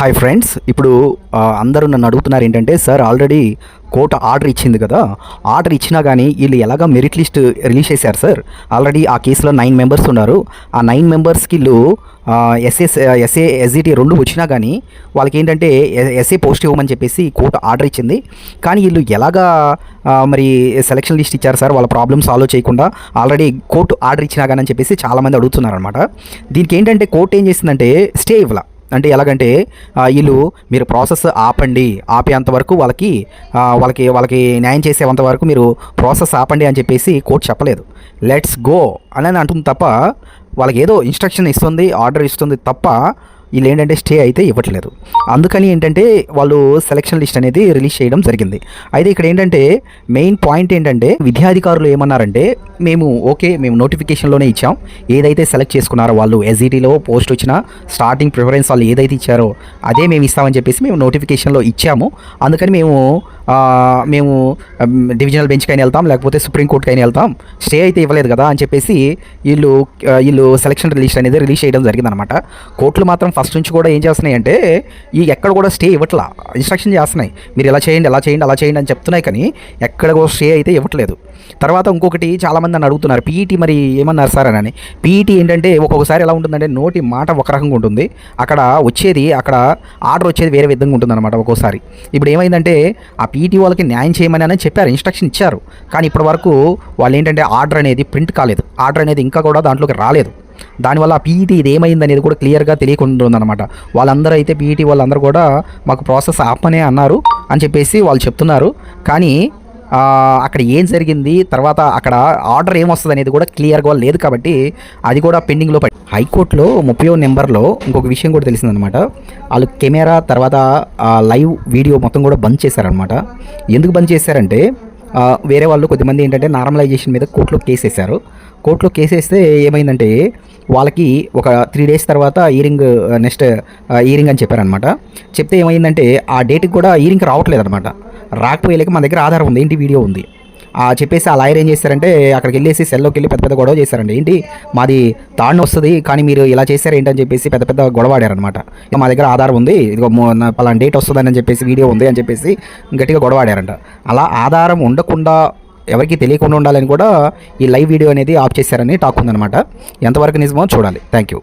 Hi friends ఇప్పుడు అందరూ నన్ను అడుగుతున్నారు ఏంటంటే సార్ ఆల్రెడీ కోర్టు ఆర్డర్ ఇచ్చింది కదా ఆర్డర్ ఇచ్చినా కానీ వీళ్ళు ఎలాగ మెరిట్ లిస్ట్ రిలీజ్ చేశారు సార్? ఆల్రెడీ ఆ కేసులో నైన్ మెంబర్స్ ఉన్నారు. ఆ నైన్ మెంబర్స్కి వీళ్ళు ఎస్ఏ ఎస్ఏ ఎస్జిటి రెండు వచ్చినా కానీ వాళ్ళకి ఏంటంటే ఎస్ఏ పోస్ట్ ఇవ్వమని చెప్పేసి కోర్టు ఆర్డర్ ఇచ్చింది. కానీ వీళ్ళు ఎలాగా మరి సెలక్షన్ లిస్ట్ ఇచ్చారు సార్? వాళ్ళ ప్రాబ్లమ్ సాల్వ్ చేయకుండా ఆల్రెడీ కోర్టు ఆర్డర్ ఇచ్చినా కానీ అని చెప్పేసి చాలామంది అడుగుతున్నారు అనమాట దీనికి ఏంటంటే కోర్టు ఏం చేసిందంటే స్టే ఇవ్వాల. అంటే ఎలాగంటే వీళ్ళు మీరు ప్రాసెస్ ఆపండి. ఆపేంత వరకు వాళ్ళకి వాళ్ళకి వాళ్ళకి న్యాయం చేసేంత వరకు మీరు ప్రాసెస్ ఆపండి అని చెప్పేసి కోర్టు చెప్పలేదు. లెట్స్ గో అని అంటుంది తప్ప వాళ్ళకి ఏదో ఇన్స్ట్రక్షన్ ఇస్తుంది ఆర్డర్ ఇస్తుంది తప్ప వీళ్ళు ఏంటంటే స్టే అయితే ఇవ్వట్లేదు. అందుకని ఏంటంటే వాళ్ళు సెలక్షన్ లిస్ట్ అనేది రిలీజ్ చేయడం జరిగింది. అయితే ఇక్కడ ఏంటంటే మెయిన్ పాయింట్ ఏంటంటే విద్యాధికారులు ఏమన్నారంటే మేము ఓకే మేము నోటిఫికేషన్లోనే ఇచ్చాం. ఏదైతే సెలెక్ట్ చేసుకున్నారో వాళ్ళు ఎస్ఈటీలో పోస్ట్ వచ్చిన స్టార్టింగ్ ప్రిఫరెన్స్ వాళ్ళు ఏదైతే ఇచ్చారో అదే మేము ఇస్తామని చెప్పేసి మేము నోటిఫికేషన్లో ఇచ్చాము. అందుకని మేము మేము ఉమ్, డివిజనల్ బెంచ్కైనా వెళ్తాం లేకపోతే సుప్రీంకోర్టుకైనా వెళ్తాం. స్టే అయితే ఇవ్వలేదు కదా అని చెప్పేసి వీళ్ళు వీళ్ళు సెలక్షన్ రిలీజ్ అనేది రిలీజ్ చేయడం జరిగిందనమాట కోర్టులు మాత్రం ఫస్ట్ నుంచి కూడా ఏం చేస్తున్నాయి అంటే ఈ ఎక్కడ కూడా స్టే ఇవ్వట్లా. ఇన్స్ట్రక్షన్ చేస్తున్నాయి. మీరు ఇలా చేయండి అలా చేయండి అలా చేయండి అని చెప్తున్నాయి కానీ ఎక్కడ కూడా స్టే అయితే ఇవ్వట్లేదు. తర్వాత ఇంకొకటి చాలామంది నన్ను అడుగుతున్నారు పీఈటీ మరి ఏమన్నారు సార్? అని. పీఈటీ ఏంటంటే ఒక్కొక్కసారి ఎలా ఉంటుందంటే నోటి మాట ఒక రకంగా ఉంటుంది. అక్కడ వచ్చేది అక్కడ ఆర్డర్ వచ్చేది వేరే విధంగా ఉంటుందన్నమాట ఒక్కోసారి. ఇప్పుడు ఏమైందంటే ఆ టీటీ వాళ్ళకి న్యాయం చేయమని అని చెప్పారు ఇన్స్ట్రక్షన్ ఇచ్చారు. కానీ ఇప్పటి వరకు వాళ్ళు ఏంటంటే ఆర్డర్ అనేది ప్రింట్ కాలేదు. ఆర్డర్ అనేది ఇంకా కూడా దాంట్లోకి రాలేదు. దానివల్ల ఆ పీఈటీ ఇది ఏమైంది అనేది కూడా క్లియర్గా తెలియకుండా ఉందన్నమాట వాళ్ళందరూ అయితే పీఈటీ వాళ్ళందరూ కూడా మాకు ప్రాసెస్ ఆపనే అన్నారు అని చెప్పేసి వాళ్ళు చెప్తున్నారు. కానీ అక్కడ ఏం జరిగింది తర్వాత అక్కడ ఆర్డర్ ఏమొస్తుంది అనేది కూడా క్లియర్గా లేదు కాబట్టి అది కూడా పెండింగ్లో పడి హైకోర్టులో ముప్పై నెంబర్లో ఇంకొక విషయం కూడా తెలిసిందనమాట వాళ్ళు కెమెరా తర్వాత ఆ లైవ్ వీడియో మొత్తం కూడా బంద్ చేశారనమాట ఎందుకు బంద్ చేశారంటే వేరే వాళ్ళు కొద్దిమంది ఏంటంటే నార్మలైజేషన్ మీద కోర్టులో కేసు వేశారు. కోర్టులో కేసు వేస్తే ఏమైందంటే వాళ్ళకి ఒక త్రీ డేస్ తర్వాత ఇయరింగ్ నెక్స్ట్ ఇయరింగ్ అని చెప్పారనమాట చెప్తే ఏమైందంటే ఆ డేట్కి కూడా ఇయరింగ్ రావట్లేదు అనమాట రాకపోయేలేక మన దగ్గర ఆధారం ఉంది ఏంటి వీడియో ఉంది. చెప్పేసి ఆ లాయర్ ఏం చేశారంటే అక్కడికి వెళ్ళేసి సెల్లోకి వెళ్ళి పెద్ద పెద్ద గొడవ చేశారండి. ఏంటి? మాది తాడును వస్తుంది కానీ మీరు ఇలా చేశారు ఏంటని చెప్పేసి పెద్ద పెద్ద గొడవ ఆడారనమాట ఇక మా దగ్గర ఆధారం ఉంది ఇదిగో పలానా డేట్ వస్తుందని చెప్పేసి వీడియో ఉంది అని చెప్పేసి గట్టిగా గొడవ ఆడారంట. అలా ఆధారం ఉండకుండా ఎవరికి తెలియకుండా ఉండాలని కూడా ఈ లైవ్ వీడియో అనేది ఆఫ్ చేశారని టాక్ ఉందన్నమాట. ఎంతవరకు నిజమో చూడాలి. Thank you